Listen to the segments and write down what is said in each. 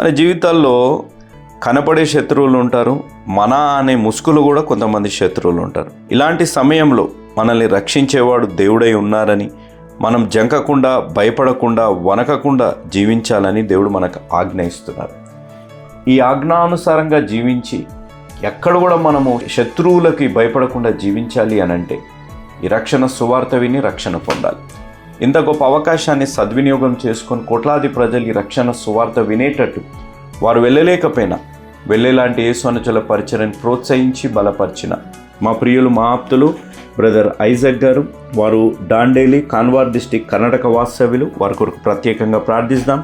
మన జీవితాల్లో కనపడే శత్రువులు ఉంటారు మన అనే ముసుగులు కూడా కొంతమంది శత్రువులు ఉంటారు. ఇలాంటి సమయంలో మనల్ని రక్షించేవాడు దేవుడై ఉన్నారని మనం జంకకుండా భయపడకుండా వనకకుండా జీవించాలని దేవుడు మనకు ఆజ్ఞ ఇస్తున్నారు ఈ ఆజ్ఞానుసారంగా జీవించి ఎక్కడ కూడా మనము శత్రువులకి భయపడకుండా జీవించాలి అని అంటే ఈ రక్షణ సువార్త విని రక్షణ పొందాలి. ఇంత గొప్ప అవకాశాన్ని సద్వినియోగం చేసుకొని కోట్లాది ప్రజలు ఈ రక్షణ సువార్త వినేటట్టు వారు వెళ్ళలేకపోయినా వెళ్ళేలాంటి యేసు అనుచల పరిచయని ప్రోత్సహించి బలపరిచిన మా ప్రియులు మా ఆప్తులు బ్రదర్ ఐజక్ గారు వారు డాండేలి కాన్వార్ డిస్టిక్ కర్ణాటక వాస్తవ్యులు వారి కొరకు ప్రత్యేకంగా ప్రార్థిస్తాం.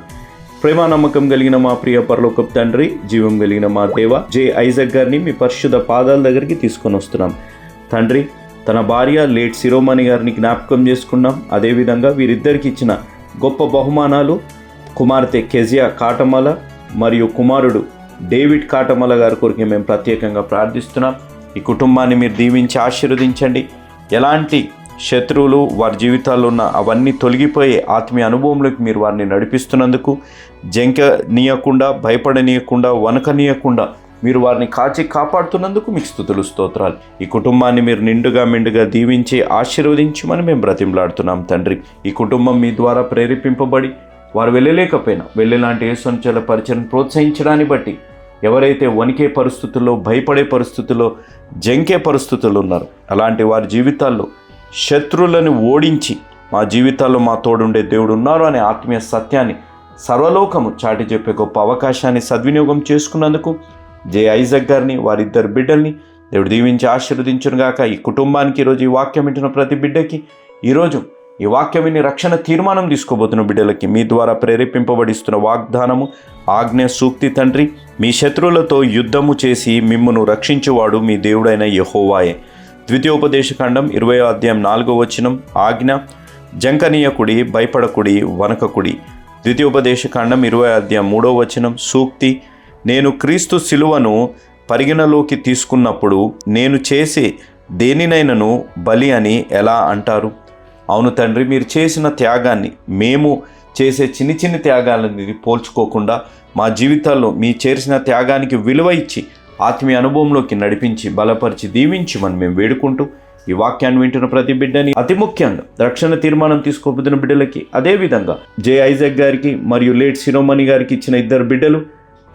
ప్రేమ నమ్మకం కలిగిన మా ప్రియ పరలోకపు తండ్రి జీవం కలిగిన మా దేవ జే ఐజక్ గారిని మీ పరిశుద్ధ పాదాల దగ్గరికి తీసుకొని వస్తున్నాం. తండ్రి తన భార్య లేట్ శిరోమణి గారిని జ్ఞాపకం చేసుకున్నాం. అదేవిధంగా వీరిద్దరికి ఇచ్చిన గొప్ప బహుమానాలు కుమార్తె కెజియా కాటమల మరియు కుమారుడు డేవిడ్ కాటమల గారి కొరికి మేము ప్రత్యేకంగా ప్రార్థిస్తున్నాం. ఈ కుటుంబాన్ని మీరు దీవించి ఆశీర్వదించండి. ఎలాంటి శత్రువులు వారి జీవితాల్లో ఉన్న అవన్నీ తొలగిపోయే ఆత్మీయ అనుభవంలోకి మీరు వారిని నడిపిస్తున్నందుకు జంక నీయకుండా భయపడనీయకుండా వనకనీయకుండా మీరు వారిని కాచి కాపాడుతున్నందుకు మీకు స్థుతులు స్తోత్రాలు. ఈ కుటుంబాన్ని మీరు నిండుగా మెండుగా దీవించి ఆశీర్వదించమని మేము బ్రతిమలాడుతున్నాం తండ్రి. ఈ కుటుంబం మీ ద్వారా ప్రేరేపింపబడి వారు వెళ్ళలేకపోయినా వెళ్ళేలాంటి ఏ సంచల పరిచయం ప్రోత్సహించడాన్ని బట్టి ఎవరైతే వణికే పరిస్థితుల్లో భయపడే పరిస్థితుల్లో జంకే పరిస్థితుల్లో ఉన్నారు అలాంటి వారి జీవితాల్లో శత్రువులను ఓడించి మా జీవితాల్లో మా తోడుండే దేవుడు ఉన్నారు అనే ఆత్మీయ సత్యాన్ని సర్వలోకము చాటి చెప్పే గొప్ప అవకాశాన్ని సద్వినియోగం చేసుకున్నందుకు జే ఐజక్ గారిని వారిద్దరు బిడ్డల్ని దేవుడు దీవించి ఆశీర్వదించునుగాక ఈ కుటుంబానికి ఈరోజు ఈ వాక్యం వింటున్న ప్రతి బిడ్డకి ఈరోజు ఈ వాక్యం విని రక్షణ తీర్మానం తీసుకోబోతున్న బిడ్డలకి మీ ద్వారా ప్రేరేపింపబడిస్తున్న వాగ్దానము ఆజ్ఞ సూక్తి తండ్రి మీ శత్రువులతో యుద్ధము చేసి మిమ్మును రక్షించువాడు మీ దేవుడైన యహోవాయే. ద్వితీయోపదేశకాండం ఇరవై అధ్యాయం నాలుగో వచనం ఆజ్ఞ జంకనీయకుడి భయపడకుడి వనకకుడి ద్వితీయోపదేశకాండం ఇరవై అధ్యాయం మూడో వచనం సూక్తి నేను క్రీస్తు శిలువను పరిగణలోకి తీసుకున్నప్పుడు నేను చేసే దేనినైనను బలి అని ఎలా అంటారు? అవును తండ్రి మీరు చేసిన త్యాగాన్ని మేము చేసే చిన్ని చిన్ని త్యాగాలని పోల్చుకోకుండా మా జీవితాల్లో మీ చేసిన త్యాగానికి విలువ ఇచ్చి ఆత్మీయ అనుభవంలోకి నడిపించి బలపరిచి దీవించి మనం మేము వేడుకుంటూ ఈ వాక్యాన్ని వింటున్న ప్రతి బిడ్డని అతి ముఖ్యంగా రక్షణ తీర్మానం తీసుకోబోతున్న బిడ్డలకి అదేవిధంగా జే ఐజక్ గారికి మరియు లేట్ శిరోమణి గారికి ఇచ్చిన ఇద్దరు బిడ్డలు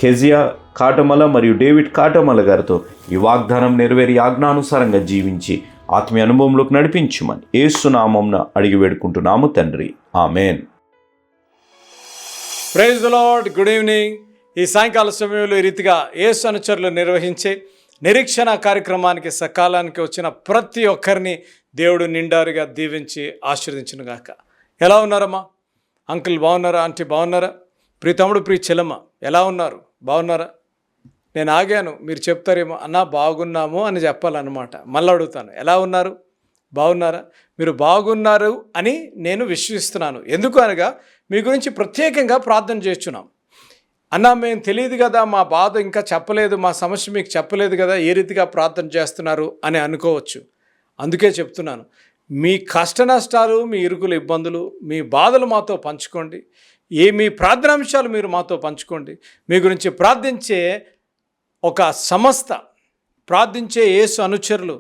కెజియా కాటమల మరియు డేవిడ్ కాటమల గారితో ఈ వాగ్దానం నెరవేరి ఆజ్ఞానుసారంగా జీవించి ఆత్మీయ అనుభవంలోకి నడిపించుమని ఏసునామంన అడిగి వేడుకుంటున్నాము తండ్రి. Amen. Praise the Lord good evening ఈ సాయంకాల సమయంలో ఈ రీతిగా ఏసు అనుచరులు నిర్వహించే నిరీక్షణ కార్యక్రమానికి సకాలానికి వచ్చిన ప్రతి ఒక్కరిని దేవుడు నిండారుగా దీవించి ఆశీర్వదించునుగాక. ఎలా ఉన్నారమ్మా? అంకుల్ బాగున్నారా? ఆంటీ బాగున్నారా? ప్రీ తమ్ముడు ప్రీ చెల్లమ్మ ఎలా ఉన్నారు? బాగున్నారా? నేను ఆగాను మీరు చెప్తారేమో అన్నా బాగున్నాము అని చెప్పాలన్నమాట. మళ్ళీ అడుగుతాను ఎలా ఉన్నారు? బాగున్నారా? మీరు బాగున్నారు అని నేను విశ్వసిస్తున్నాను. ఎందుకు అనగా మీ గురించి ప్రత్యేకంగా ప్రార్థన చేస్తున్నాం. అన్నా మేము తెలియదు కదా మా బాధ ఇంకా చెప్పలేదు మా సమస్య మీకు చెప్పలేదు కదా ఏ రీతిగా ప్రార్థన చేస్తున్నారు అని అనుకోవచ్చు. అందుకే చెప్తున్నాను మీ కష్ట నష్టాలు మీ ఇరుకుల ఇబ్బందులు మీ బాధలు మాతో పంచుకోండి. ఏ మీ ప్రార్థనాంశాలు మీరు మాతో పంచుకోండి. మీ గురించి ప్రార్థించే ఒక సంస్థ ప్రార్థించే యేసు అనుచరులు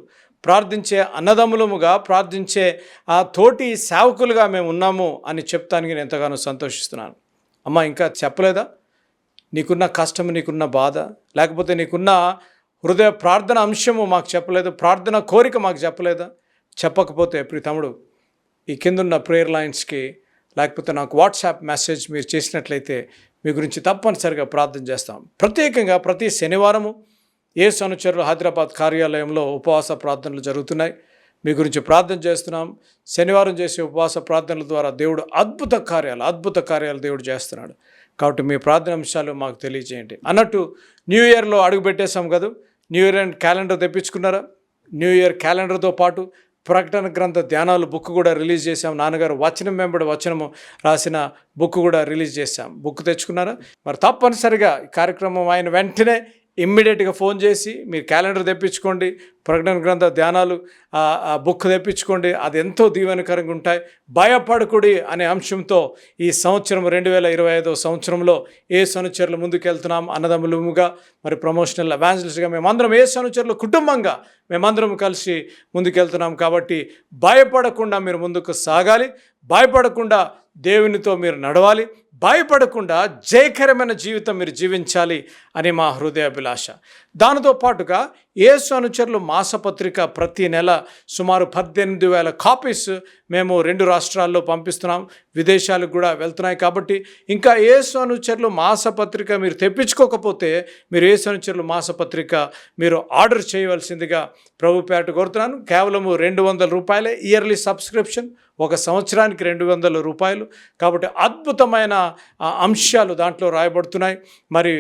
ప్రార్థించే అన్నదమ్ములముగా ప్రార్థించే ఆ తోటి సేవకులుగా మేము ఉన్నాము అని చెప్తానికి నేను ఎంతగానో సంతోషిస్తున్నాను. అమ్మ ఇంకా చెప్పలేదా? నీకున్న కష్టం నీకున్న బాధ లేకపోతే నీకున్న హృదయ ప్రార్థన అంశము మాకు చెప్పలేదు ప్రార్థన కోరిక మాకు చెప్పలేదా? చెప్పకపోతే ప్రియ తమ్ముడు ఈ కిందున్న ప్రేయర్ లైన్స్కి లేకపోతే నాకు వాట్సాప్ మెసేజ్ మీరు చేసినట్లయితే మీ గురించి తప్పనిసరిగా ప్రార్థన చేస్తాం. ప్రత్యేకంగా ప్రతి శనివారము ఏసు అనుచరులు హైదరాబాద్ కార్యాలయంలో ఉపవాస ప్రార్థనలు జరుగుతున్నాయి. మీ గురించి ప్రార్థన చేస్తున్నాం. శనివారం చేసే ఉపవాస ప్రార్థనల ద్వారా దేవుడు అద్భుత కార్యాలు అద్భుత కార్యాలు దేవుడు చేస్తున్నాడు. కాబట్టి మీ ప్రార్థన అంశాలు మాకు తెలియజేయండి. అన్నట్టు న్యూ ఇయర్లో అడుగు పెట్టేశాం కదా? న్యూ ఇయర్ అండ్ క్యాలెండర్ తెప్పించుకున్నారా? న్యూ ఇయర్ క్యాలెండర్తో పాటు ప్రకటన గ్రంథ ధ్యానాలు బుక్ కూడా రిలీజ్ చేశాం. నాన్నగారు వచనం వెంబడి వచనము రాసిన బుక్ కూడా రిలీజ్ చేశాం. బుక్ తెచ్చుకున్నారా? మరి తప్పనిసరిగా ఈ కార్యక్రమం ఆయన వెంటనే ఇమ్మీడియట్గా ఫోన్ చేసి మీరు క్యాలెండర్ తెప్పించుకోండి ప్రకటన గ్రంథ ధ్యానాలు బుక్ తెప్పించుకోండి అది ఎంతో దీవెనకరంగా ఉంటాయి. భయపడకుడి అనే అంశంతో ఈ సంవత్సరం రెండు వేల ఇరవై ఐదో సంవత్సరంలో ఏ సనుచరులు ముందుకెళ్తున్నాం అన్నదమ్ములుగా మరి ప్రమోషనల్ అవాంజలిస్ట్గా మేమందరం ఏ సనుచరులు కుటుంబంగా మేమందరం కలిసి ముందుకెళ్తున్నాం కాబట్టి భయపడకుండా మీరు ముందుకు సాగాలి భయపడకుండా దేవునితో మీరు నడవాలి భయపడకుండా జయకరమైన జీవితం మీరు జీవించాలి అని మా హృదయాభిలాష. దానితో పాటుగా యేసు అనుచరులు మాసపత్రిక ప్రతి నెల సుమారు పద్దెనిమిది వేల కాపీస్ మేము రెండు రాష్ట్రాల్లో పంపిస్తున్నాం. విదేశాలకు కూడా వెళ్తున్నాయి కాబట్టి ఇంకా యేసు అనుచరులు మాసపత్రిక మీరు తెప్పించుకోకపోతే మీరు యేసు అనుచరులు మాసపత్రిక మీరు ఆర్డర్ చేయవలసిందిగా ప్రభు పేట కోరుతున్నాను. కేవలము రెండు వందల రూపాయలే ఇయర్లీ సబ్స్క్రిప్షన్ ఒక సంవత్సరానికి రెండు వందల రూపాయలు. కాబట్టి అద్భుతమైన అంశాలు దాంట్లో రాయబడుతున్నాయి. మరి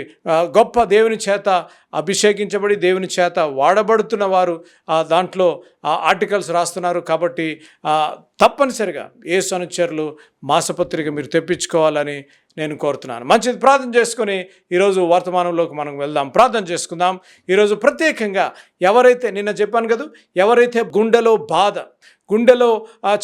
గొప్ప దేవుని చేత అభిషేకించబడి దేవుని చేత వాడబడుతున్న వారు ఆ, దాంట్లో ఆర్టికల్స్ రాస్తున్నారు కాబట్టి తప్పనిసరిగా ఏ అనుచరులు మాసపత్రిక మీరు తెప్పించుకోవాలని నేను కోరుతున్నాను. మంచిది ప్రార్థన చేసుకొని ఈరోజు వర్తమానంలోకి మనం వెళ్దాం. ప్రార్థన చేసుకుందాం. ఈరోజు ప్రత్యేకంగా ఎవరైతే నిన్న చెప్పాను కదా ఎవరైతే గుండెలో బాధ గుండెలో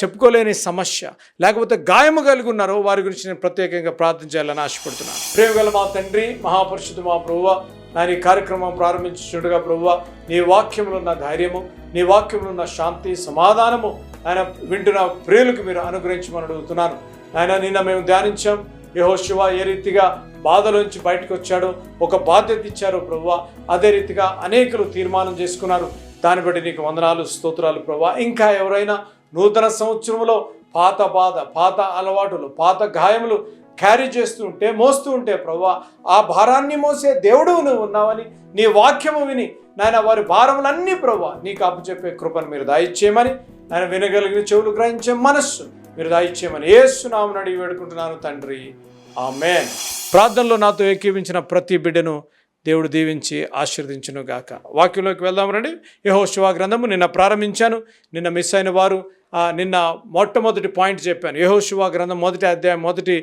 చెప్పుకోలేని సమస్య లేకపోతే గాయము కలిగి ఉన్నారో వారి గురించి నేను ప్రత్యేకంగా ప్రార్థన చేయాలని ఆశపడుతున్నాను. ప్రేమగల మా తండ్రి మహాపరుషుడు మా ప్రభువ నేను ఈ కార్యక్రమం ప్రారంభించినట్టుగా ప్రభువ నీ వాక్యంలో ఉన్న ధైర్యము నీ వాక్యంలో ఉన్న శాంతి సమాధానము ఆయన వింటున్న ప్రియులకు మీరు అనుగ్రహించమని అడుగుతున్నాను. ఆయన నిన్న మేము ధ్యానించాం. యెహోషువ ఏ రీతిగా బాధలోంచి బయటకు వచ్చాడో ఒక బాధ్యత ఇచ్చారో ప్రభువ అదే రీతిగా అనేకులు తీర్మానం చేసుకున్నారు. దాన్ని బట్టి నీకు వందనాలు స్తోత్రాలు ప్రభా ఇంకా ఎవరైనా నూతన సంవత్సరంలో పాత బాధ పాత అలవాటులు పాత గాయములు క్యారీ చేస్తూ ఉంటే మోస్తూ ఉంటే ప్రభా ఆ భారాన్ని మోసే దేవుడు నువ్వు ఉన్నావని నీ వాక్యము విని నాయన వారి భారములన్నీ ప్రభా నీకు అప్పచెప్పే కృపను మీరు దాయిచ్చేయమని ఆయన వినగలిగిన చెవులు గ్రహించే మనస్సు మీరు దాయిచ్చేయమని ఏసునామని అడిగి వేడుకుంటున్నాను తండ్రి. ఆమెన్. ప్రార్థనలో నాతో ఏకీవించిన ప్రతి బిడ్డను దేవుడు దీవించి ఆశీర్వదించును గాక వాక్యంలోకి వెళ్దాం రండి. యహో శివా గ్రంథము నిన్న ప్రారంభించాను. నిన్న మిస్ అయిన వారు నిన్న మొట్టమొదటి పాయింట్ చెప్పాను. యహోశివ గ్రంథం మొదటి అధ్యాయం మొదటి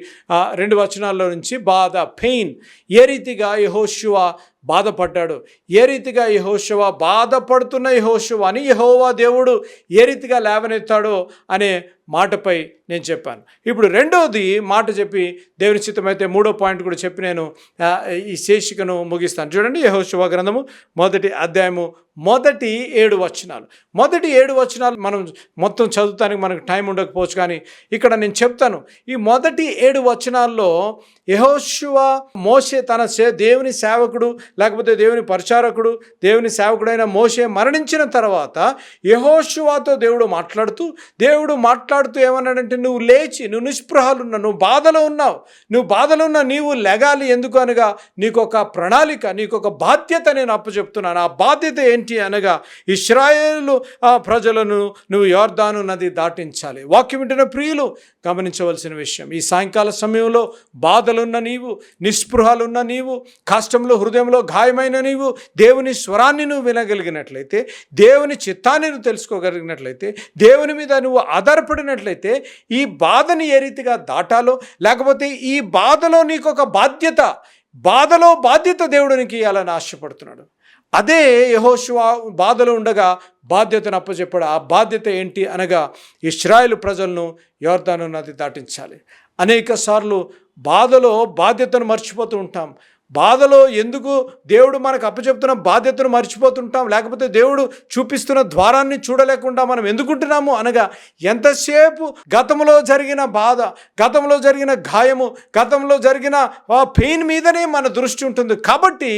రెండు వచనాల్లో నుంచి బాధ పెయిన్ ఏ రీతిగా యహోశివ బాధపడ్డాడు? ఏ రీతిగా యహోశివ బాధపడుతున్న యహోశివాని యహోవా దేవుడు ఏ రీతిగా లేవనెత్తాడో అనే మాటపై నేను చెప్పాను. ఇప్పుడు రెండవది మాట చెప్పి దేవుని చిత్తమైతే మూడో పాయింట్ కూడా చెప్పి నేను ఈ శీర్షికను ముగిస్తాను. చూడండి యహోశివ గ్రంథము మొదటి అధ్యాయము మొదటి ఏడు వచనాలు. మొదటి ఏడు వచనాలు మనం మొత్తం చదువుతానికి మనకు టైం ఉండకపోవచ్చు కానీ ఇక్కడ నేను చెప్తాను. ఈ మొదటి ఏడు వచనాల్లో యహోశివ మోసే తన సే దేవుని సేవకుడు లేకపోతే దేవుని పరిచారకుడు దేవుని సేవకుడైన మోసే మరణించిన తర్వాత యహోశివాతో దేవుడు మాట్లాడుతూ దేవుడు మాట్లాడుతూ ఏమన్నాడంటే నువ్వు లేచి నువ్వు నిస్పృహాలున్నా నువ్వు బాధలో ఉన్నావు. నువ్వు బాధలో ఉన్న నీవు లెగాలి ఎందుకు అనగా నీకు ఒక ప్రణాళిక నీకు ఒక బాధ్యత నేను అప్పచెప్తున్నాను. ఆ బాధ్యత ఏంటి అనగా ఇస్రాయేలు ఆ ప్రజలను నువ్వు యోర్దాను నది దాటించాలి. వాక్యం వింటున్న ప్రియులు గమనించవలసిన విషయం ఈ సాయంకాల సమయంలో బాధలున్న నీవు నిస్పృహాలున్న నీవు కష్టంలో హృదయంలో గాయమైన నీవు దేవుని స్వరాన్ని నువ్వు వినగలిగినట్లయితే దేవుని చిత్తాన్ని నువ్వు తెలుసుకోగలిగినట్లయితే దేవుని మీద నువ్వు ఆధారపడినట్లయితే ఈ బాధని ఏ రీతిగా దాటాలో లేకపోతే ఈ బాధలో నీకు ఒక బాధ్యత బాధలో బాధ్యత దేవుడు నీకు ఇవ్వాలని ఆశపడుతున్నాడు. అదే యహోశివా బాధలో ఉండగా బాధ్యతను అప్పచెప్పాడు ఆ బాధ్యత ఏంటి అనగా ఇస్రాయేల్ ప్రజలను యోర్ధాను నది దాటించాలి. అనేక సార్లు బాధలో బాధ్యతను మర్చిపోతూ ఉంటాం. బాధలో ఎందుకు దేవుడు మనకు అప్పచెప్తున్న బాధ్యతను మర్చిపోతుంటాం? లేకపోతే దేవుడు చూపిస్తున్న ద్వారాన్ని చూడలేకుండా మనం ఎందుకుంటున్నాము అనగా ఎంతసేపు గతంలో జరిగిన బాధ గతంలో జరిగిన గాయము గతంలో జరిగిన ఆ పెయిన్ మీదనే మన దృష్టి ఉంటుంది. కాబట్టి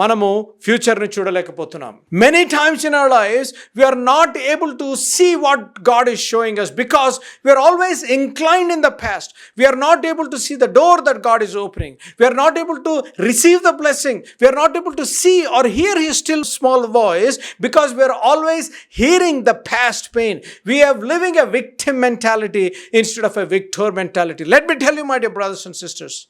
మనము ఫ్యూచర్ని చూడలేకపోతున్నాం. Many times in our life we are not able to see what God is showing us because we are always inclined in the past we are not able to see the door that God is opening we are not able to re receive the blessing. We are not able to see or hear His still small voice because we are always hearing the past pain. We are living a victim mentality instead of a victor mentality. Let me tell you, my dear brothers and sisters.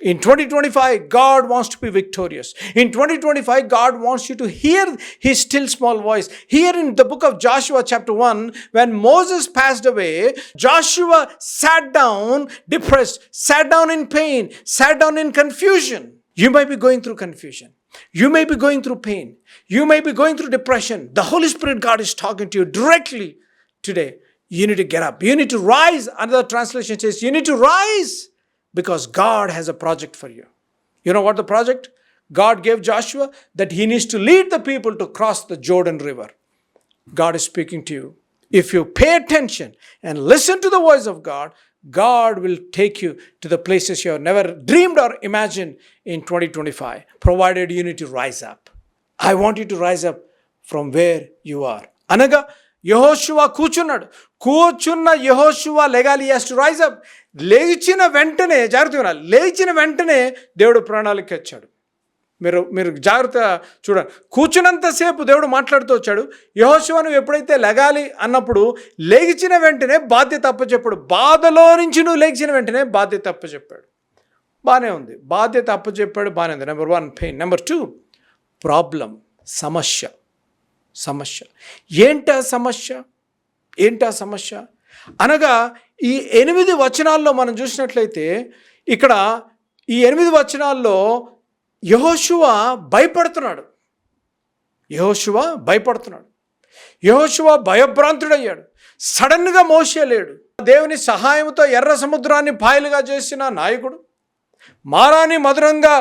In 2025, God wants to be victorious. In 2025, God wants you to hear His still small voice. Here in the book of Joshua, chapter 1, when Moses passed away, Joshua sat down depressed, sat down in pain, sat down in confusion. You may be going through confusion. You may be going through pain. You may be going through depression. The Holy Spirit, God is talking to you directly today. You need to get up. You need to rise. Another translation says, You need to rise because God has a project for you. You know what the project? God gave Joshua that he needs to lead the people to cross the Jordan River. God is speaking to you. If you pay attention and listen to the voice of God, God will take you to the places you have never dreamed or imagined in 2025, provided you need to rise up. I want you to rise up from where you are. అనగా యహోశువ కూర్చున్నాడు కూర్చున్న యహోశువ లెగాలి as to rise up లేచిన వెంటనే జాగ్రత్త వినాలి లేచిన వెంటనే దేవుడు ప్రణాళిక ఇచ్చాడు మీరు మీరు జాగ్రత్త చూడండి. కూర్చున్నంతసేపు దేవుడు మాట్లాడుతూ వచ్చాడు. యహోశివ నువ్వు ఎప్పుడైతే లెగాలి అన్నప్పుడు లేచిన వెంటనే బాధ్యత అప్పచెప్పాడు. బాధలో నుంచి నువ్వు లేచిన వెంటనే బాధ్యత అప్పచెప్పాడు. బాగానే ఉంది. బాధ్యత అప్పచెప్పాడు. బాగానే ఉంది. Number one pain number two problem సమస్య. సమస్య. ఏంటా సమస్య? ఏంటా సమస్య? అనగా ఈ ఎనిమిది వచనాల్లో మనం చూసినట్లయితే ఇక్కడ ఈ ఎనిమిది వచనాల్లో యహోశువ భయపడుతున్నాడు. యహోశువ భయపడుతున్నాడు. యహోశువ భయభ్రాంతుడయ్యాడు. సడన్గా మోసేలేడు దేవుని సహాయంతో ఎర్ర సముద్రాన్ని పాయలుగా చేసిన నాయకుడు మారాని మధురంగా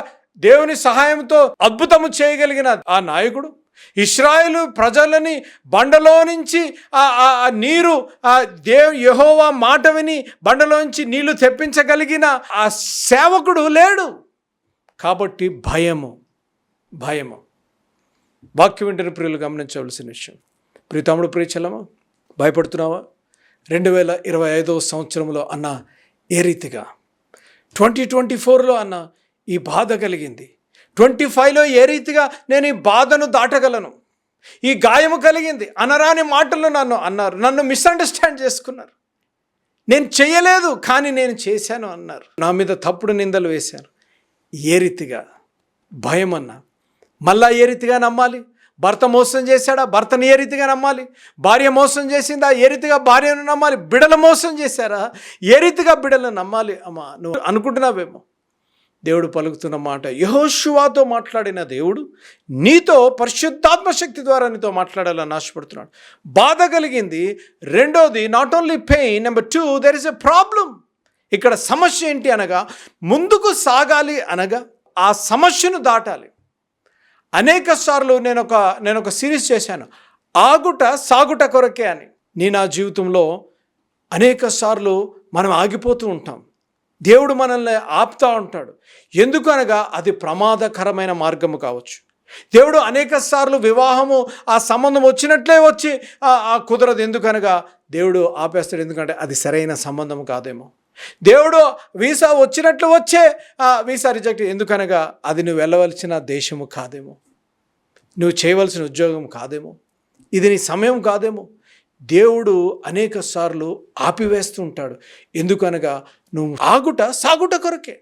దేవుని సహాయంతో అద్భుతము చేయగలిగిన ఆ నాయకుడు ఇస్రాయేలు ప్రజలని బండలో నుంచి ఆ ఆ- ఆ నీరు ఆ దేవ్ యహోవా మాట విని బండలోంచి నీళ్ళు తెప్పించగలిగిన ఆ సేవకుడు లేడు. కాబట్టి భయము భయము. వాక్యం వెంటనే ప్రియులు గమనించవలసిన విషయం. ప్రీతముడు ప్రియచలమా భయపడుతున్నావా? రెండు వేల ఇరవై ఐదవ సంవత్సరంలో అన్న ఏ రీతిగా? ట్వంటీ ట్వంటీ ఫోర్లో అన్న ఈ బాధ కలిగింది. ట్వంటీ ఫైవ్లో ఏ రీతిగా నేను ఈ బాధను దాటగలను? ఈ గాయము కలిగింది. అనరాని మాటలు నన్ను అన్నారు. నన్ను మిస్అండర్స్టాండ్ చేసుకున్నారు. నేను చేయలేదు కానీ నేను చేశాను అన్నారు. నా మీద తప్పుడు నిందలు వేశాను ఏ రీతిగా? భయం అన్నా మళ్ళా ఏ రీతిగా నమ్మాలి? భర్త మోసం చేశాడా? భర్తను ఏ రీతిగా నమ్మాలి? భార్య మోసం చేసిందా? ఏ రీతిగా భార్యను నమ్మాలి? బిడలు మోసం చేశారా? ఏ రీతిగా బిడలను నమ్మాలి? అమ్మా నువ్వు అనుకుంటున్నావేమో? దేవుడు పలుకుతున్న మాట యహోశువాతో మాట్లాడిన దేవుడు నీతో పరిశుద్ధాత్మ శక్తి ద్వారా నీతో మాట్లాడాలని ఆశపడుతున్నాడు. బాధ కలిగింది. రెండోది not only pain number two there is a problem ఇక్కడ సమస్య ఏంటి అనగా ముందుకు సాగాలి అనగా ఆ సమస్యను దాటాలి. అనేక సార్లు నేను ఒక నేను ఒక సిరీస్ చేశాను. ఆగుట సాగుట కొరకే అని. నేను నా జీవితంలో అనేక సార్లు మనం ఆగిపోతూ ఉంటాం. దేవుడు మనల్ని ఆపుతా ఉంటాడు. ఎందుకు అనగా అది ప్రమాదకరమైన మార్గము కావచ్చు. దేవుడు అనేక సార్లు వివాహము ఆ సంబంధం వచ్చినట్లే వచ్చి ఆ- ఆ కుదరదు. ఎందుకనగా దేవుడు ఆపేస్తాడు. ఎందుకంటే అది సరైన సంబంధం కాదేమో. దేవుడు వీసా వచ్చినట్లు వచ్చే ఆ వీసా రిజెక్ట్ ఎందుకనగా అది నువ్వు వెళ్ళవలసిన దేశము కాదేమో. నువ్వు చేయవలసిన ఉద్యోగం కాదేమో. ఇది నీ సమయం కాదేమో. దేవుడు అనేక సార్లు ఆపివేస్తూ ఉంటాడు. ఎందుకనగా నువ్వు ఆగుట సాగుట కొరకే.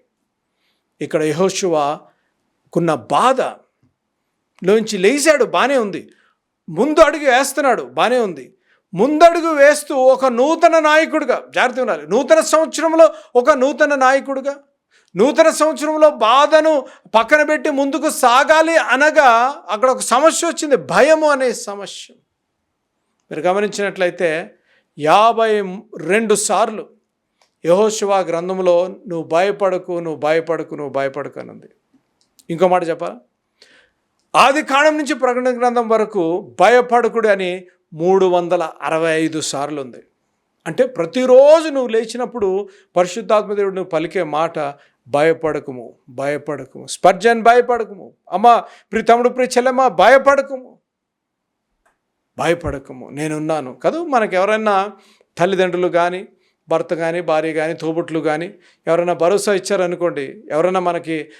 ఇక్కడ యహోశువకున్న బాధ లోంచి లేచాడు బాగానే ఉంది. ముందు అడుగు వేస్తున్నాడు బాగానే ఉంది. ముందడుగు వేస్తూ ఒక నూతన నాయకుడిగా జాగ్రత్త ఉండాలి. నూతన సంవత్సరంలో ఒక నూతన నాయకుడిగా నూతన సంవత్సరంలో బాధను పక్కన పెట్టి ముందుకు సాగాలి అనగా అక్కడ ఒక సమస్య వచ్చింది భయము అనే సమస్య. మీరు గమనించినట్లయితే యాభై రెండు సార్లు యహోశివా గ్రంథంలో నువ్వు భయపడకు నువ్వు భయపడకు నువ్వు భయపడకు అని ఉంది ఇంకో మాట చెప్పాలా? ఆది కాలం నుంచి ప్రకటన గ్రంథం వరకు భయపడకుడు అని మూడు వందల అరవై ఐదు సార్లు ఉంది అంటే ప్రతిరోజు నువ్వు లేచినప్పుడు పరిశుద్ధాత్మదేవుడు నువ్వు పలికే మాట భయపడకుము భయపడకుము. స్పర్జన్ భయపడకుము. అమ్మ ప్రి తమ్ముడు ప్రి చెల్లెమ్మ భయపడకుము. భయపడకము. నేనున్నాను. కదా? మనకు ఎవరైనా తల్లిదండ్రులు కానీ భర్త కానీ భార్య కానీ తోబుట్లు కానీ ఎవరైనా భరోసా ఇచ్చారనుకోండి ఎవరైనా మనకి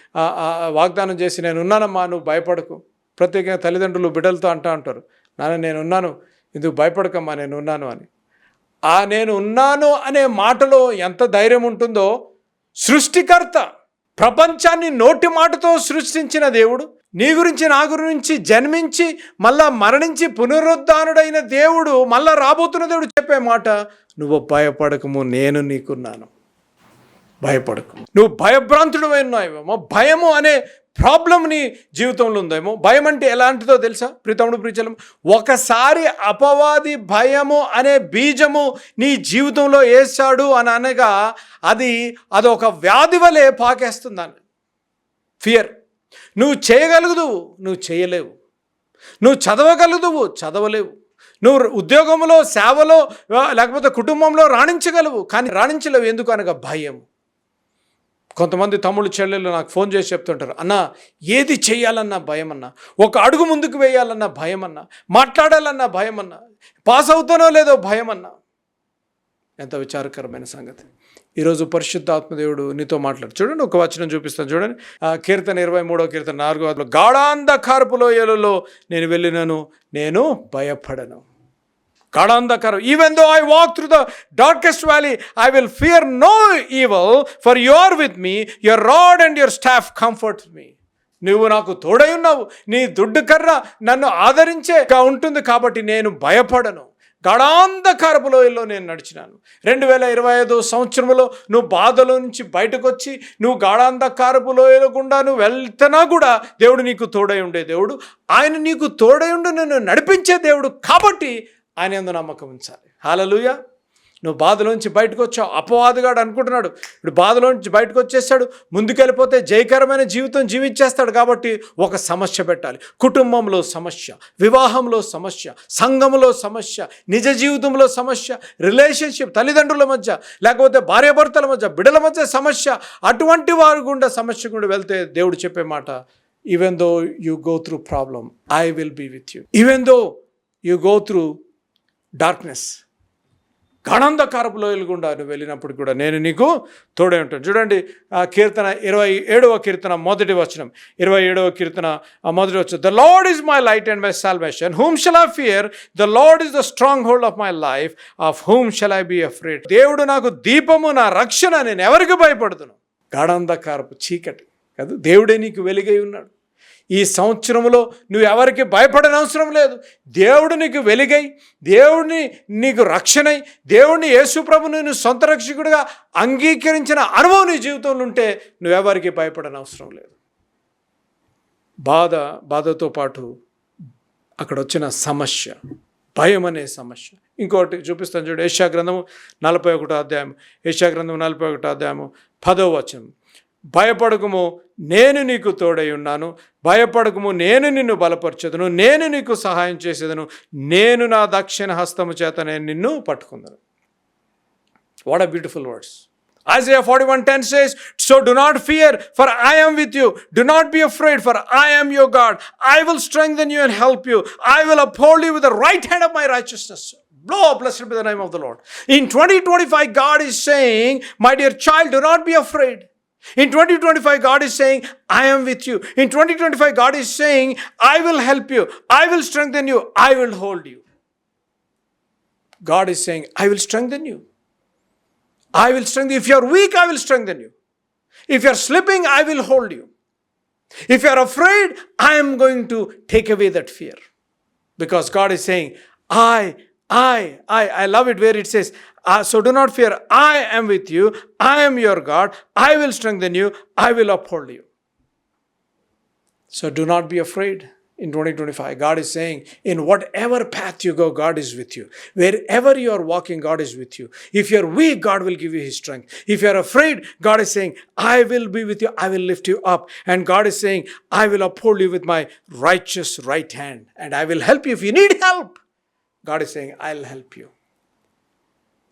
వాగ్దానం చేసి నేను ఉన్నానమ్మా నువ్వు భయపడకు. ప్రత్యేకంగా తల్లిదండ్రులు బిడ్డలతో అంటా ఉంటారు. నాన్న నేను ఉన్నాను ఇందుకు భయపడకమ్మా నేను ఉన్నాను అని. ఆ నేను ఉన్నాను అనే మాటలో ఎంత ధైర్యం ఉంటుందో సృష్టికర్త ప్రపంచాన్ని నోటి మాటతో సృష్టించిన దేవుడు నీ గురించి నా గురించి జన్మించి మళ్ళా మరణించి పునరుద్ధానుడైన దేవుడు మళ్ళా రాబోతున్న దేవుడు చెప్పే మాట నువ్వు భయపడకము నేను నీకున్నాను. భయపడకు. నువ్వు భయభ్రాంతుడు ఉన్నావేమో భయము అనే ప్రాబ్లం నీ జీవితంలో ఉందేమో? భయం అంటే ఎలాంటిదో తెలుసా? ప్రీతముడు ప్రీచలం ఒకసారి అపవాది భయము అనే బీజము నీ జీవితంలో వేసాడు అని అనగా అది అదొక వ్యాధి వలె పాకేస్తుందని. ఫియర్ నువ్వు చేయగలుగుదు నువ్వు చేయలేవు. నువ్వు చదవగలుగుదువు చదవలేవు. నువ్వు ఉద్యోగంలో సేవలో లేకపోతే కుటుంబంలో రాణించగలవు కానీ రాణించలేవు ఎందుకు అనగా భయం కొంతమంది తమ్ముళ్ళు చెల్లెళ్ళు నాకు ఫోన్ చేసి చెప్తుంటారు అన్న ఏది చేయాలన్న భయం అన్న ఒక అడుగు ముందుకు వేయాలన్న భయం అన్న మాట్లాడాలన్న భయం అన్న పాస్ అవుతానో లేదో భయం ఎంత విచారకరమైన సంగతి. ఈరోజు పరిశుద్ధాత్మదేవుడు నీతో మాట్లాడు. చూడండి ఒక వచనం చూపిస్తాను చూడండి. కీర్తన ఇరవై మూడో కీర్తన నాలుగో గాఢాంధకారపు లోయలలో నేను వెళ్ళినను నేను భయపడను. గాఢాంధకారం even though I walk through the darkest valley I will fear no evil for your with me your rod and your staff comfort me నువ్వు నాకు తోడై ఉన్నావు. నీ దుడ్డు కర్ర నన్ను ఆదరించే ఉంటుంది కాబట్టి నేను భయపడను. గడాంధకారపు లోయల్లో నేను నడిచినాను. రెండు వేల ఇరవై ఐదు సంవత్సరంలో నువ్వు బాధలో నుంచి బయటకు వచ్చి నువ్వు గాఢాంధకారపు లోయల గుండా నువ్వు వెళ్తున్నా కూడా దేవుడు నీకు తోడై ఉండే దేవుడు. ఆయన నీకు తోడై ఉండి నన్ను నడిపించే దేవుడు కాబట్టి ఆయన ఎందు నమ్మకం ఉంచాలి. హాలలుయ. నువ్వు బాధలోంచి బయటకు వచ్చావు అపవాదుగాడు అనుకుంటున్నాడు. ఇప్పుడు బాధలోంచి బయటకు వచ్చేసాడు ముందుకెళ్ళిపోతే జయకరమైన జీవితం జీవించేస్తాడు కాబట్టి ఒక సమస్య పెట్టాలి. కుటుంబంలో సమస్య వివాహంలో సమస్య సంఘంలో సమస్య నిజ జీవితంలో సమస్య రిలేషన్షిప్ తల్లిదండ్రుల మధ్య లేకపోతే భార్యాభర్తల మధ్య బిడల మధ్య సమస్య అటువంటి వారు గుండా సమస్య గుండా వెళ్తే దేవుడు చెప్పే మాట even though you go through problem I will be with you even though you go through darkness. గణంధకారపు లోయలు గుండా నువ్వు వెళ్ళినప్పుడు కూడా నేను నీకు తోడే ఉంటాను. చూడండి ఆ కీర్తన ఇరవై ఏడవ కీర్తన మొదటి వచనం. ఇరవై ఏడవ కీర్తన మొదటి వచనం. The Lord is my light and my salvation whom shall I fear the Lord is the stronghold of my life of whom shall I be afraid దేవుడు నాకు దీపము నా రక్షణ నేను ఎవరికి భయపడుతును గాఢంధకారపు చీకటి. కాదు దేవుడే నీకు వెలుగై ఉన్నాడు. ఈ సంవత్సరంలో నువ్వు ఎవరికి భయపడని అవసరం లేదు. దేవుడు నీకు వెలుగై దేవుడిని నీకు రక్షణై దేవుడిని యేసుప్రభు నేను సొంత రక్షకుడిగా అంగీకరించిన అనుభవం నీ జీవితంలో ఉంటే నువ్వెవరికి భయపడని అవసరం లేదు. బాధ బాధతో పాటు అక్కడ వచ్చిన సమస్య భయం అనే సమస్య. ఇంకోటి చూపిస్తాను చూడు ఏషా గ్రంథము నలభై ఒకటో అధ్యాయం ఏషా గ్రంథం నలభై ఒకటో అధ్యాయము పదో వచనం. భయపడకము నేను నీకు తోడై ఉన్నాను. భయపడకము నేను నిన్ను బలపరచదును. నేను నీకు సహాయం చేసేదను. నేను నా దక్షిణ హస్తము చేత నేను నిన్ను పట్టుకున్నాను. What a beautiful words Isaiah forty one ten says so do not fear for I'm with you do not be afraid for I'm you God I will strengthen you and help you I will uphold you with right hand of my righteousness blow plus of the Lord in twenty twenty five God is saying my dear child do not be afraid In 2025, God is saying, I am with you. In 2025, God is saying, I will help you. I will strengthen you. I will hold you. God is saying, I will strengthen you. I will strengthen you. If you are weak, I will strengthen you. If you are slipping, I will hold you. If you are afraid, I am going to take away that fear. Because God is saying, I, I, I, I love it where it says, "Ah, so do not fear, I am with you, I am your God, I will strengthen you, I will uphold you. So do not be afraid in 2025. God is saying, in whatever path you go, God is with you. Wherever you are walking, God is with you. If you're weak, God will give you His strength. If you're afraid, God is saying, I will be with you, I will lift you up. And God is saying, I will uphold you with my righteous right hand, and I will help you if you need help. God is saying, I'll help you.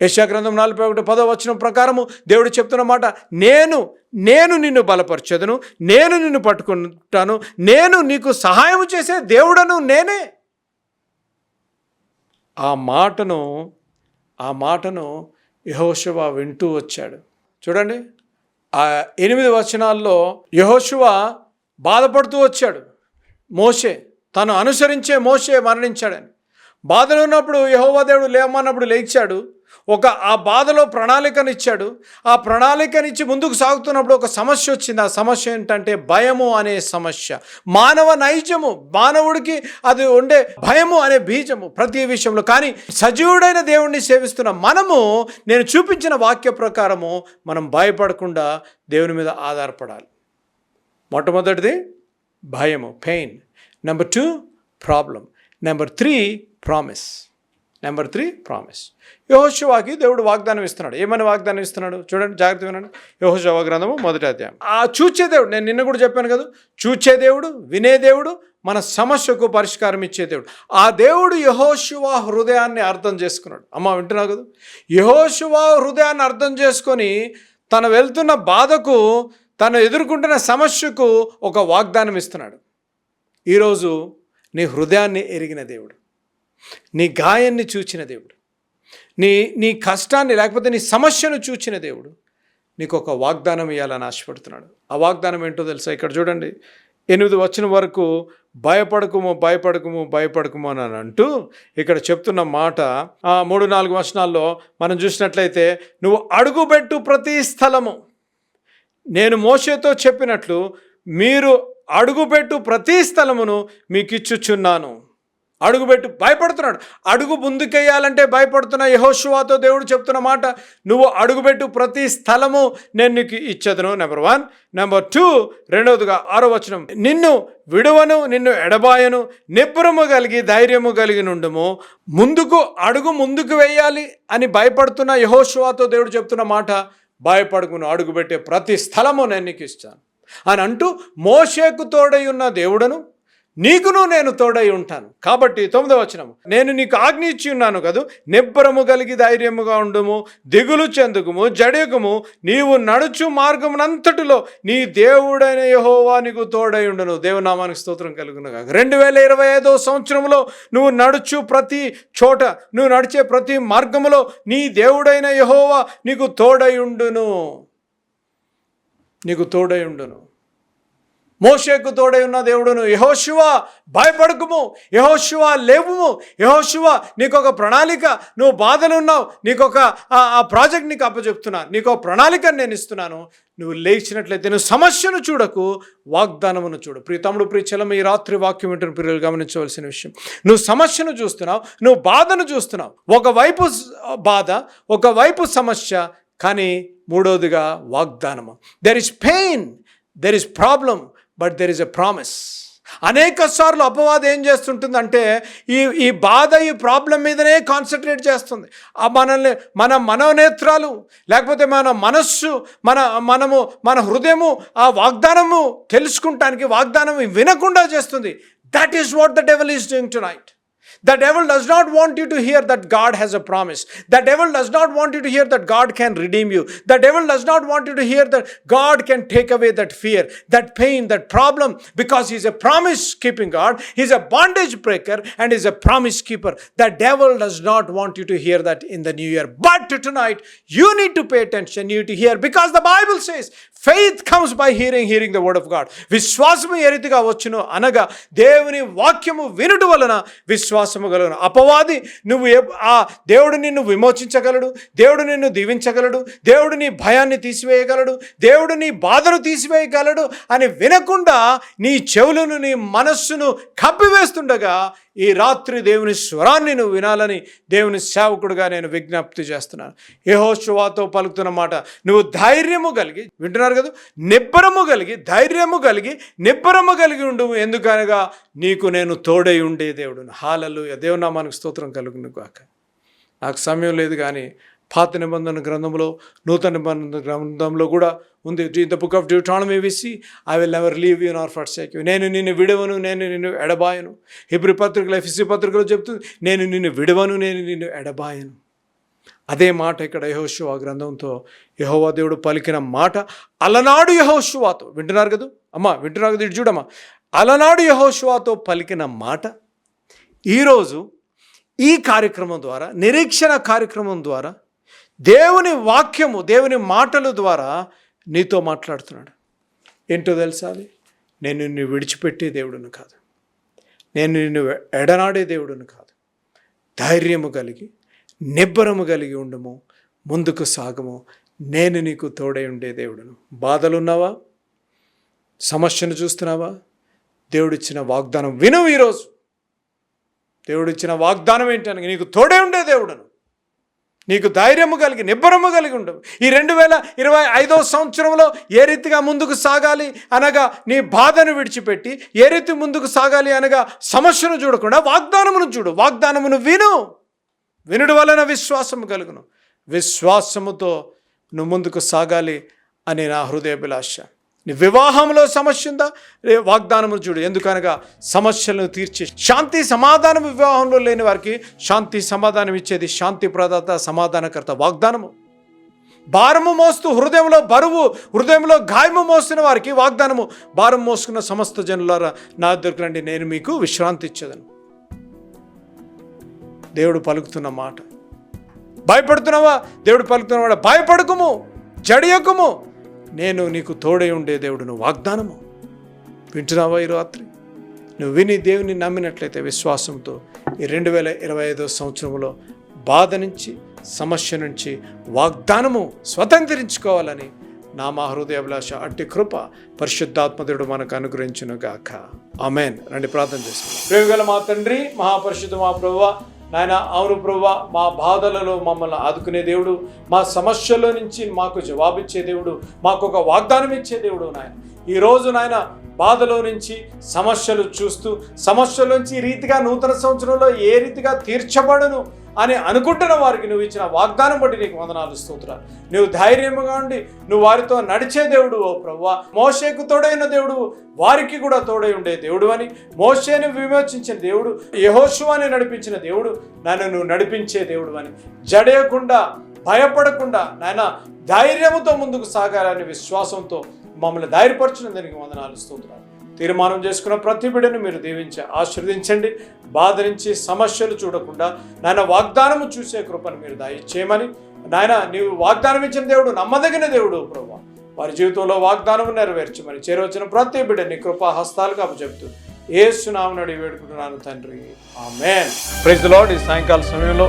యశాగ్రంథం నలభై ఒకటి పదో వచనం ప్రకారము దేవుడు చెప్తున్న మాట నేను నేను నిన్ను బలపరచదును నేను నిన్ను పట్టుకుంటాను నేను నీకు సహాయం చేసే దేవుడను నేనే. ఆ మాటను ఆ మాటను యహోశివ వింటూ వచ్చాడు. చూడండి ఆ ఎనిమిది వచనాల్లో యహోశివ బాధపడుతూ వచ్చాడు. మోషే తను అనుసరించే మోషే మరణించాడని. బాధలు ఉన్నప్పుడు యహోవా దేవుడు లేమన్నప్పుడు లేచాడు. ఒక ఆ బాధలో ప్రణాళికనిచ్చాడు. ఆ ప్రణాళికనిచ్చి ముందుకు సాగుతున్నప్పుడు ఒక సమస్య వచ్చింది. ఆ సమస్య ఏంటంటే భయము అనే సమస్య. మానవ నైజము. మానవుడికి అది ఉండే భయము అనే బీజము ప్రతి విషయంలో. కానీ సజీవుడైన దేవుణ్ణి సేవిస్తున్న మనము నేను చూపించిన వాక్య ప్రకారము మనం భయపడకుండా దేవుని మీద ఆధారపడాలి. మొట్టమొదటిది భయము pain number two problem number three promise number three promise యహోశివాకి దేవుడు వాగ్దానం ఇస్తున్నాడు. ఏమని వాగ్దానం ఇస్తున్నాడు? చూడండి జాగ్రత్త వినండి. యహోశివ గ్రంథము మొదటి అధ్యాయం. ఆ చూచే దేవుడు నేను నిన్న కూడా చెప్పాను కదా చూచే దేవుడు వినే దేవుడు మన సమస్యకు పరిష్కారం ఇచ్చే దేవుడు. ఆ దేవుడు యహోశివ హృదయాన్ని అర్థం చేసుకున్నాడు. అమ్మ వింటున్నావు కదా? యహోశివ హృదయాన్ని అర్థం చేసుకొని తను వెళ్తున్న బాధకు తను ఎదుర్కొంటున్న సమస్యకు ఒక వాగ్దానం ఇస్తున్నాడు. ఈరోజు నీ హృదయాన్ని ఎరిగిన దేవుడు. నీ గాయాన్ని చూచిన దేవుడు. నీ నీ కష్టాన్ని లేకపోతే నీ సమస్యను చూచిన దేవుడు నీకు ఒక వాగ్దానం ఇవ్వాలని ఆశపడుతున్నాడు. ఆ వాగ్దానం ఏంటో తెలుసా? ఇక్కడ చూడండి. ఎనిమిది వచ్చిన వరకు భయపడకుము భయపడకుము భయపడకుము అని అంటూ ఇక్కడ చెప్తున్న మాట ఆ మూడు నాలుగు వచనాల్లో మనం చూసినట్లయితే నువ్వు అడుగుపెట్టు ప్రతి స్థలము. నేను మోషేతో చెప్పినట్లు మీరు అడుగుపెట్టు ప్రతి స్థలమును మీకు ఇచ్చుచున్నాను అడుగుపెట్టు భయపడుతున్నాడు. అడుగు ముందుకెయ్యాలంటే భయపడుతున్న యహోశువాతో దేవుడు చెప్తున్న మాట నువ్వు అడుగుపెట్టు ప్రతి స్థలము నేను నీకు ఇచ్చదును. నెంబర్ వన్ నెంబర్ టూ రెండవదిగా ఆరో వచనం. నిన్ను విడువను నిన్ను ఎడబాయను నిబ్బరము కలిగి ధైర్యము కలిగి నుండుము. ముందుకు అడుగు ముందుకు వేయాలి అని భయపడుతున్న యహోశువాతో దేవుడు చెప్తున్న మాట భయపడుకును అడుగుపెట్టే ప్రతి స్థలము నేను నీకు ఇస్తాను. అని అంటూ మోషేకు తోడై ఉన్న దేవుడను నీకును నేను తోడై ఉంటాను. కాబట్టి తొమ్మిదవ వచనము. నేను నీకు ఆజ్ఞ ఇచ్చి ఉన్నాను కదూ నిబ్బరము కలిగి ధైర్యముగా ఉండుము దిగులు చెందుకుము జడేకుము నీవు నడుచు మార్గమునంతటిలో నీ దేవుడైన యహోవా నీకు తోడై ఉండును. దేవునామానికి స్తోత్రం కలుగును కాక రెండు వేల ఇరవై ఐదో సంవత్సరంలో నువ్వు నడుచు ప్రతి చోట నువ్వు నడిచే ప్రతి మార్గములో నీ దేవుడైన యహోవా నీకు తోడై ఉండును. నీకు తోడై ఉండును. మోషేకు తోడై ఉన్న దేవుడును యహోశివ భయపడకుము యహోశివ లేవుము యహోశివ నీకు ఒక ప్రణాళిక నువ్వు బాధలు ఉన్నావు నీకు ఒక ఆ- ప్రాజెక్ట్ నీకు అప్పచెప్తున్నా నీకు ఒక ప్రణాళిక నేను ఇస్తున్నాను నువ్వు లేచినట్లయితే నువ్వు సమస్యను చూడకు వాగ్దానమును చూడు. ప్రియ తమ్ముడు ప్రియ ఈ రాత్రి వాక్యం ఏంటని ప్రియులు గమనించవలసిన విషయం నువ్వు సమస్యను చూస్తున్నావు నువ్వు బాధను చూస్తున్నావు ఒకవైపు బాధ ఒకవైపు సమస్య కానీ మూడవదిగా వాగ్దానము. There is pain there is problem but there is a promise అనేక సార్లు అపవాదం ఏం చేస్తుంటుందంటే ఈ ఈ బాధ ఈ ప్రాబ్లం మీదనే కాన్సన్ట్రేట్ చేస్తుంది. ఆ మనల్ని మన మనోనేత్రాలు లేకపోతే మన మనస్సు మన మనము మన హృదయము ఆ వాగ్దానము తెలుసుకుంటానికి వాగ్దానం వినకుండా చేస్తుంది. That is what the devil is doing tonight The devil does not want you to hear that God has a promise. The devil does not want you to hear that God can redeem you. The devil does not want you to hear that God can take away that fear, that pain, that problem, because He's a promise keeping God. He's a bondage breaker and He's a promise keeper. The devil does not want you to hear that in the new year. But tonight, you need to pay attention, you need to hear, because the Bible says faith comes by hearing hearing the word of God విశ్వాసము ఏ రీతిగా వచ్చును అనగా దేవుని వాక్యము వినుట వలన విశ్వాసము కలుగును అపవాది నువ్వు ఏ- ఆ దేవుడు నిన్ను విమోచించగలడు దేవుడు నిన్ను దీవించగలడు దేవుడు నీ భయాన్ని తీసివేయగలడు దేవుడు నీ బాధను తీసివేయగలడు అని వినకుండా నీ చెవులను నీ మనస్సును కప్పివేస్తుండగా ఈ రాత్రి దేవుని స్వరాన్ని నువ్వు వినాలని దేవుని సేవకుడుగా నేను విజ్ఞప్తి చేస్తున్నాను. యెహోషువాతో పలుకుతున్న మాట నువ్వు ధైర్యము కలిగి వింటున్నారు కదా? నిబ్బరము కలిగి ధైర్యము కలిగి నిబ్బరము కలిగి ఉండు ఎందుకనగా నీకు నేను తోడై ఉండే దేవుడు హాలలు దేవునామానికి స్తోత్రం కలుగును కాక నాకు సమయం లేదు కానీ పాత నిబంధన గ్రంథంలో నూతన నిబంధన గ్రంథంలో కూడా ఉంది. The book of Deuteronomy we see I will never leave you nor forsake you నేను నిన్ను విడవను నేను నిన్ను ఎడబాయను. హిబ్రి పత్రికలు ఎఫ్సి పత్రికలో చెప్తుంది నేను నిన్ను విడవను నేను నిన్ను ఎడబాయను. అదే మాట ఇక్కడ యహోశివ గ్రంథంతో యహోవా దేవుడు పలికిన మాట అలనాడు యహోశివాతో వింటున్నారు కదా? అమ్మా వింటున్నారు కదా? ఇటు చూడమ్మా. అలనాడు యహోశివాతో పలికిన మాట ఈరోజు ఈ కార్యక్రమం ద్వారా నిరీక్షణ కార్యక్రమం ద్వారా దేవుని వాక్యము దేవుని మాటల ద్వారా నీతో మాట్లాడుతున్నాడు. ఏంటో తెలుసా అది? నేను నిన్ను విడిచిపెట్టే దేవుడును కాదు. నేను నిన్ను ఎడనాడే దేవుడును కాదు. ధైర్యము కలిగి నిబ్బరము కలిగి ఉండము ముందుకు సాగము. నేను నీకు తోడై ఉండే దేవుడును. బాధలున్నావా? సమస్యను చూస్తున్నావా? దేవుడిచ్చిన వాగ్దానం విను ఈరోజు. దేవుడిచ్చిన వాగ్దానం ఏంటనగా నీకు తోడే ఉండే దేవుడును. నీకు ధైర్యము కలిగి నిబ్బరము కలిగి ఉండవు ఈ రెండు వేల ఇరవై ఐదో సంవత్సరంలో ఏ రీతిగా ముందుకు సాగాలి అనగా నీ బాధను విడిచిపెట్టి ఏ రీతి ముందుకు సాగాలి అనగా సమస్యను చూడకుండా వాగ్దానమును చూడు. వాగ్దానమును విను. వినుడు వలన విశ్వాసము కలుగును. విశ్వాసముతో నువ్వు ముందుకు సాగాలి అని నా హృదయభిలాష. నీ వివాహంలో సమస్య ఉందా? రే వాగ్దానము చూడు. ఎందుకనగా సమస్యలను తీర్చి శాంతి సమాధానం వివాహంలో లేని వారికి శాంతి సమాధానం ఇచ్చేది శాంతి ప్రదాత సమాధానకర్త వాగ్దానము. భారము మోస్తూ హృదయంలో బరువు హృదయంలో గాయము మోస్తున్న వారికి వాగ్దానము. భారం మోసుకున్న సమస్త జనులారా నా దగ్గర రండి. నేను మీకు విశ్రాంతి ఇచ్చేదను. దేవుడు పలుకుతున్న మాట. భయపడుతున్నావా? దేవుడు పలుకుతున్నవాడు భయపడకుము జడియకుము. నేను నీకు తోడై ఉండే దేవుడును వాగ్దానము. వింటున్నావా ఈ రాత్రి? నువ్వు విని దేవుని నమ్మినట్లయితే విశ్వాసంతో ఈ రెండు వేల ఇరవై ఐదో సంవత్సరంలో బాధ నుంచి సమస్య నుంచి వాగ్దానము స్వతంత్రించుకోవాలని నా మా హృదయాభిలాష అట్టి కృప పరిశుద్ధాత్మదేవుడు మనకు అనుగ్రహించును గాక ఆమెన్. రండి ప్రార్థన చేసుకుందాం. ప్రేమగల మా తండ్రి మహాపరిశుద్ధ మా ప్రభు నాయన అవును ప్రభువ మా బాధలలో మమ్మల్ని ఆదుకునే దేవుడు మా సమస్యల్లో నుంచి మాకు జవాబిచ్చే దేవుడు మాకు ఒక వాగ్దానం ఇచ్చే దేవుడు నాయన. ఈరోజు నాయన బాధలో నుంచి సమస్యలు చూస్తూ సమస్యల నుంచి రీతిగా నూతన సంవత్సరంలో ఏ రీతిగా తీర్చబడను అని అనుకుంటున్న వారికి నువ్వు ఇచ్చిన వాగ్దానం బట్టి నీకు వందనాలు స్తోత్రాలు. నువ్వు ధైర్యముగా ఉండి నువ్వు వారితో నడిచే దేవుడు ఓ ప్రవ్వా. మోషేకు తోడైన దేవుడు వారికి కూడా తోడై ఉండే దేవుడు అని మోషేని విమోచించిన దేవుడు యహోశువాని నడిపించిన దేవుడు నన్ను నువ్వు నడిపించే దేవుడు అని. జడేయకుండా భయపడకుండా నాయన ధైర్యముతో ముందుకు సాగాలని విశ్వాసంతో మమ్మల్ని ధైర్యపరచిన దానికి వందనాలు స్తోత్రాలు తీర్మానం చేసుకున్న ప్రతి బిడ్డను మీరు దీవించి ఆశీర్వదించండి. బాధ నుంచి సమస్యలు చూడకుండా నాయన వాగ్దానము చూసే కృపను మీరు దయచేయమని. నాయన నీవు వాగ్దానం ఇచ్చిన దేవుడు నమ్మదగిన దేవుడు ప్రభు వారి జీవితంలో వాగ్దానము నెరవేర్చమని చేరవచ్చిన ప్రతి బిడ్డని కృపా హస్తాలుగా చెప్తూ ఏ సునామనడి వేడుకుంటున్నాను తండ్రి. ఆమెన్. Praise Lord. ఈ సాయంకాల సమయంలో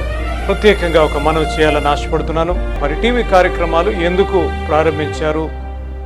ప్రత్యేకంగా ఒక మనవి చేయాలని ఆశపడుతున్నాను. మరి టీవీ కార్యక్రమాలు ఎందుకు ప్రారంభించారు?